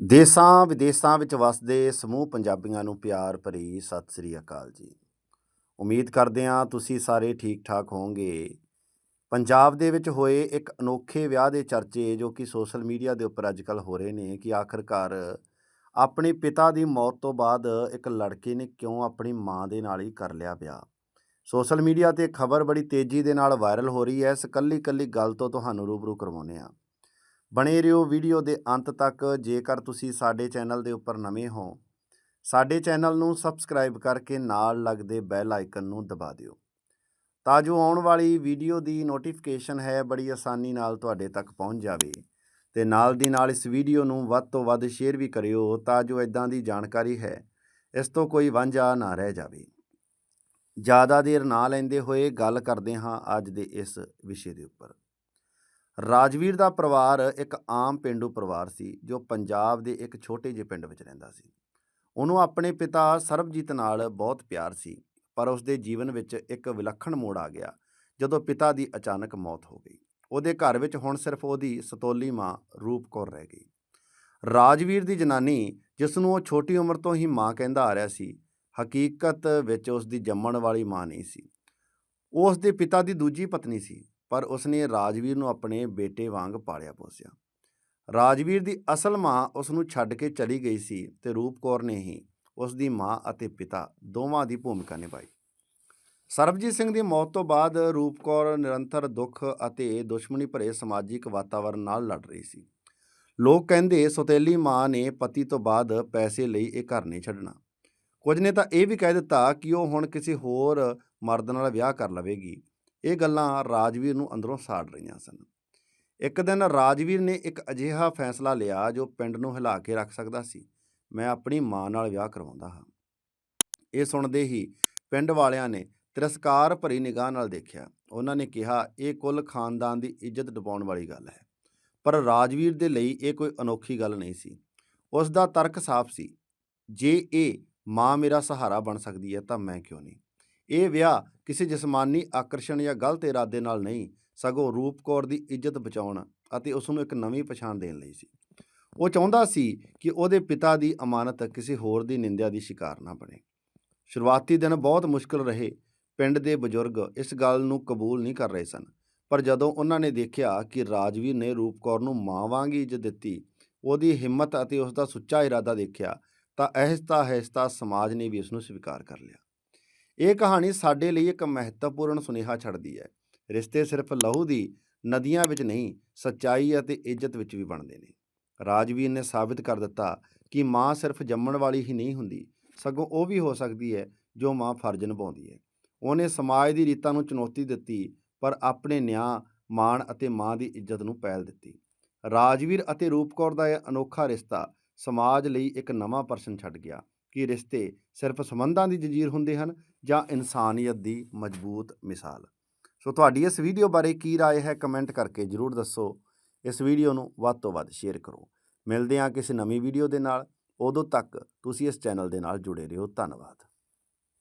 ਦੇਸਾਂ ਵਿਦੇਸਾਂ ਵਿੱਚ ਵਸਦੇ ਸਮੂਹ ਪੰਜਾਬੀਆਂ ਨੂੰ ਪਿਆਰ ਭਰੀ ਸਤਿ ਸ੍ਰੀ ਅਕਾਲ ਜੀ। ਉਮੀਦ ਕਰਦੇ ਹਾਂ ਤੁਸੀਂ ਸਾਰੇ ਠੀਕ ਠਾਕ ਹੋਵੋਗੇ। ਪੰਜਾਬ ਦੇ ਵਿੱਚ ਹੋਏ ਇੱਕ ਅਨੋਖੇ ਵਿਆਹ ਦੇ ਚਰਚੇ ਜੋ ਕਿ ਸੋਸ਼ਲ ਮੀਡੀਆ ਦੇ ਉੱਪਰ ਅੱਜਕੱਲ ਹੋ ਰਹੇ ਨੇ ਕਿ ਆਖਰਕਾਰ ਆਪਣੇ ਪਿਤਾ ਦੀ ਮੌਤ ਤੋਂ ਬਾਅਦ ਇੱਕ ਲੜਕੇ ਨੇ ਕਿਉਂ ਆਪਣੀ ਮਾਂ ਦੇ ਨਾਲ ਹੀ ਕਰ ਲਿਆ ਵਿਆਹ। ਸੋਸ਼ਲ ਮੀਡੀਆ ਤੇ ਖਬਰ ਬੜੀ ਤੇਜ਼ੀ ਦੇ ਨਾਲ ਵਾਇਰਲ ਹੋ ਰਹੀ ਹੈ। ਇਸ ਕੱਲੀ ਕੱਲੀ ਗੱਲ ਤੋਂ ਤੁਹਾਨੂੰ ਰੂਬਰੂ ਕਰਵਾਉਂਦੇ ਹਾਂ। ਬਣੇ ਰਹੋ ਵੀਡੀਓ ਦੇ ਅੰਤ ਤੱਕ। ਜੇਕਰ ਤੁਸੀਂ ਸਾਡੇ ਚੈਨਲ ਦੇ ਉੱਪਰ ਨਵੇਂ ਹੋ, ਸਾਡੇ ਚੈਨਲ ਨੂੰ ਸਬਸਕ੍ਰਾਈਬ ਕਰਕੇ ਨਾਲ ਲੱਗਦੇ ਬੈਲ ਆਈਕਨ ਨੂੰ ਦਬਾ ਦਿਓ। ਤਾਂ ਜੋ ਆਉਣ ਵਾਲੀ ਵੀਡੀਓ ਦੀ ਨੋਟੀਫਿਕੇਸ਼ਨ ਹੈ, ਬੜੀ ਆਸਾਨੀ ਨਾਲ ਤੁਹਾਡੇ ਤੱਕ ਪਹੁੰਚ ਜਾਵੇ। ਤੇ ਨਾਲ ਦੀ ਨਾਲ ਇਸ ਵੀਡੀਓ ਨੂੰ ਵੱਧ ਤੋਂ ਵੱਧ ਸ਼ੇਅਰ ਵੀ ਕਰਿਓ, ਤਾਂ ਜੋ ਇਦਾਂ ਦੀ ਜਾਣਕਾਰੀ ਹੈ, ਇਸ ਤੋਂ ਕੋਈ ਵਾਂਝਾ ਨਾ ਰਹਿ ਜਾਵੇ। ਜ਼ਿਆਦਾ ਦੇਰ ਨਾ ਲੈਂਦੇ ਹੋਏ ਗੱਲ ਕਰਦੇ ਹਾਂ ਅੱਜ ਦੇ ਇਸ ਵਿਸ਼ੇ ਦੇ ਉੱਪਰ। ਰਾਜਵੀਰ ਦਾ ਪਰਿਵਾਰ ਇੱਕ ਆਮ ਪਿੰਡੂ ਪਰਿਵਾਰ ਸੀ, ਜੋ ਪੰਜਾਬ ਦੇ ਇੱਕ ਛੋਟੇ ਜਿਹੇ ਪਿੰਡ ਵਿੱਚ ਰਹਿੰਦਾ ਸੀ। ਉਹਨੂੰ ਆਪਣੇ ਪਿਤਾ ਸਰਬਜੀਤ ਨਾਲ ਬਹੁਤ ਪਿਆਰ ਸੀ, ਪਰ ਉਸ ਦੇ ਜੀਵਨ ਵਿੱਚ ਇੱਕ ਵਿਲੱਖਣ ਮੋੜ ਆ ਗਿਆ, ਜਦੋਂ ਪਿਤਾ ਦੀ ਅਚਾਨਕ ਮੌਤ ਹੋ ਗਈ। ਉਹਦੇ ਘਰ ਵਿੱਚ ਹੁਣ ਸਿਰਫ ਉਹਦੀ ਸਤੋਲੀ ਮਾਂ ਰੂਪ ਕੌਰ ਰਹਿ ਗਈ। ਰਾਜਵੀਰ ਦੀ ਜਨਾਨੀ, ਜਿਸ ਨੂੰ ਉਹ ਛੋਟੀ ਉਮਰ ਤੋਂ ਹੀ ਮਾਂ ਕਹਿੰਦਾ ਆ ਰਿਹਾ ਸੀ, ਹਕੀਕਤ ਵਿੱਚ ਉਸ ਦੀ ਜੰਮਣ ਵਾਲੀ ਮਾਂ ਨਹੀਂ ਸੀ। ਉਹ ਉਸ ਦੇ ਪਿਤਾ ਦੀ ਦੂਜੀ ਪਤਨੀ ਸੀ। ਪਰ ਉਸਨੇ ਰਾਜਵੀਰ ਨੂੰ ਆਪਣੇ ਬੇਟੇ ਵਾਂਗ ਪਾਲਿਆ ਪੋਸਿਆ। ਰਾਜਵੀਰ ਦੀ ਅਸਲ ਮਾਂ ਉਸ ਨੂੰ ਛੱਡ ਕੇ ਚਲੀ ਗਈ ਸੀ ਤੇ ਰੂਪ ਕੌਰ ਨੇ ਹੀ ਉਸ ਦੀ ਮਾਂ ਅਤੇ ਪਿਤਾ ਦੋਵਾਂ ਦੀ ਭੂਮਿਕਾ ਨਿਭਾਈ। ਸਰਬਜੀਤ ਸਿੰਘ ਦੀ ਮੌਤ ਤੋਂ ਬਾਅਦ ਰੂਪ ਕੌਰ ਨਿਰੰਤਰ ਦੁੱਖ ਅਤੇ ਦੁਸ਼ਮਣੀ ਭਰੇ ਸਮਾਜਿਕ ਵਾਤਾਵਰਣ ਨਾਲ ਲੜ ਰਹੀ ਸੀ। ਲੋਕ ਕਹਿੰਦੇ ਸੋਤੇਲੀ ਮਾਂ ਨੇ ਪਤੀ ਤੋਂ ਬਾਅਦ ਪੈਸੇ ਲਈ ਇਹ ਘਰ ਨਹੀਂ ਛੱਡਣਾ। ਕੁਝ ਨੇ ਤਾਂ ਇਹ ਵੀ ਕਹਿ ਦਿੱਤਾ ਕਿ ਉਹ ਹੁਣ ਕਿਸੇ ਹੋਰ ਮਰਦ ਨਾਲ ਵਿਆਹ ਕਰ ਲਵੇਗੀ। ਇਹ ਗੱਲਾਂ ਰਾਜਵੀਰ ਨੂੰ ਅੰਦਰੋਂ ਸਾੜ ਰਹੀਆਂ ਸਨ। ਇੱਕ ਦਿਨ ਰਾਜਵੀਰ ਨੇ ਇੱਕ ਅਜਿਹਾ ਫੈਸਲਾ ਲਿਆ ਜੋ ਪਿੰਡ ਨੂੰ ਹਿਲਾ ਕੇ ਰੱਖ ਸਕਦਾ ਸੀ। ਮੈਂ ਆਪਣੀ ਮਾਂ ਨਾਲ ਵਿਆਹ ਕਰਵਾਉਂਦਾ ਹਾਂ। ਇਹ ਸੁਣਦੇ ਹੀ ਪਿੰਡ ਵਾਲਿਆਂ ਨੇ ਤਿਰਸਕਾਰ ਭਰੀ ਨਿਗਾਹ ਨਾਲ ਦੇਖਿਆ। ਉਹਨਾਂ ਨੇ ਕਿਹਾ, ਇਹ ਕੁੱਲ ਖਾਨਦਾਨ ਦੀ ਇੱਜ਼ਤ ਡੁਬਾਉਣ ਵਾਲੀ ਗੱਲ ਹੈ। ਪਰ ਰਾਜਵੀਰ ਦੇ ਲਈ ਇਹ ਕੋਈ ਅਨੋਖੀ ਗੱਲ ਨਹੀਂ ਸੀ। ਉਸ ਦਾ ਤਰਕ ਸਾਫ਼ ਸੀ। ਜੇ ਇਹ ਮਾਂ ਮੇਰਾ ਸਹਾਰਾ ਬਣ ਸਕਦੀ ਹੈ ਤਾਂ ਮੈਂ ਕਿਉਂ ਨਹੀਂ? ਇਹ ਵਿਆਹ ਕਿਸੇ ਜਿਸਮਾਨੀ ਆਕਰਸ਼ਣ ਜਾਂ ਗਲਤ ਇਰਾਦੇ ਨਾਲ ਨਹੀਂ, ਸਗੋਂ ਰੂਪ ਕੌਰ ਦੀ ਇੱਜ਼ਤ ਬਚਾਉਣ ਅਤੇ ਉਸ ਨੂੰ ਇੱਕ ਨਵੀਂ ਪਛਾਣ ਦੇਣ ਲਈ ਸੀ। ਉਹ ਚਾਹੁੰਦਾ ਸੀ ਕਿ ਉਹਦੇ ਪਿਤਾ ਦੀ ਅਮਾਨਤ ਕਿਸੇ ਹੋਰ ਦੀ ਨਿੰਦਿਆ ਦੀ ਸ਼ਿਕਾਰ ਨਾ ਬਣੇ। ਸ਼ੁਰੂਆਤੀ ਦਿਨ ਬਹੁਤ ਮੁਸ਼ਕਲ ਰਹੇ। ਪਿੰਡ ਦੇ ਬਜ਼ੁਰਗ ਇਸ ਗੱਲ ਨੂੰ ਕਬੂਲ ਨਹੀਂ ਕਰ ਰਹੇ ਸਨ, ਪਰ ਜਦੋਂ ਉਹਨਾਂ ਨੇ ਦੇਖਿਆ ਕਿ ਰਾਜਵੀਰ ਨੇ ਰੂਪ ਕੌਰ ਨੂੰ ਮਾਂ ਵਾਂਗ ਹੀ ਇੱਜ਼ਤ ਦਿੱਤੀ, ਉਹਦੀ ਹਿੰਮਤ ਅਤੇ ਉਸ ਦਾ ਸੁੱਚਾ ਇਰਾਦਾ ਦੇਖਿਆ, ਤਾਂ ਅਹਿਸਤਾ ਅਹਿਸਤਾ ਸਮਾਜ ਨੇ ਵੀ ਉਸ ਨੂੰ ਸਵੀਕਾਰ ਕਰ ਲਿਆ। ਇਹ ਕਹਾਣੀ ਸਾਡੇ ਲਈ ਇੱਕ ਮਹੱਤਵਪੂਰਨ ਸੁਨੇਹਾ ਛੱਡਦੀ ਹੈ। ਰਿਸ਼ਤੇ ਸਿਰਫ ਲਹੂ ਦੀ ਨਦੀਆਂ ਵਿੱਚ ਨਹੀਂ, ਸੱਚਾਈ ਅਤੇ ਇੱਜ਼ਤ ਵਿੱਚ ਵੀ ਬਣਦੇ ਨੇ। ਰਾਜਵੀਰ ਨੇ ਸਾਬਿਤ ਕਰ ਦਿੱਤਾ ਕਿ ਮਾਂ ਸਿਰਫ ਜੰਮਣ ਵਾਲੀ ਹੀ ਨਹੀਂ ਹੁੰਦੀ, ਸਗੋਂ ਉਹ ਵੀ ਹੋ ਸਕਦੀ ਹੈ ਜੋ ਮਾਂ ਫਰਜ਼ ਨਿਭਾਉਂਦੀ ਹੈ। ਉਹਨੇ ਸਮਾਜ ਦੀ ਰੀਤਾਂ ਨੂੰ ਚੁਣੌਤੀ ਦਿੱਤੀ, ਪਰ ਆਪਣੇ ਨਿਆਂ, ਮਾਣ ਅਤੇ ਮਾਂ ਦੀ ਇੱਜ਼ਤ ਨੂੰ ਪਹਿਲ ਦਿੱਤੀ। ਰਾਜਵੀਰ ਅਤੇ ਰੂਪਕੌਰ ਦਾ ਇਹ ਅਨੋਖਾ ਰਿਸ਼ਤਾ ਸਮਾਜ ਲਈ ਇੱਕ ਨਵਾਂ ਪਰਸਨ ਛੱਡ ਗਿਆ ਕਿ ਰਿਸ਼ਤੇ ਸਿਰਫ ਸੰਬੰਧਾਂ ਦੀ ਜੰਜੀਰ ਹੁੰਦੇ ਹਨ ਜਾਂ ਇਨਸਾਨੀਅਤ ਦੀ ਮਜ਼ਬੂਤ ਮਿਸਾਲ ਸੋ ਤੁਹਾਡੀ ਇਸ ਵੀਡੀਓ ਬਾਰੇ ਕੀ رائے ਹੈ ਕਮੈਂਟ ਕਰਕੇ ਜਰੂਰ ਦੱਸੋ ਇਸ ਵੀਡੀਓ ਨੂੰ ਵੱਧ ਤੋਂ ਵੱਧ ਸ਼ੇਅਰ ਕਰੋ ਮਿਲਦੇ ਹਾਂ ਕਿਸੇ ਨਵੀਂ ਵੀਡੀਓ ਦੇ ਨਾਲ ਉਦੋਂ ਤੱਕ ਤੁਸੀਂ ਇਸ ਚੈਨਲ ਦੇ ਨਾਲ ਜੁੜੇ ਰਹੋ ਧੰਨਵਾਦ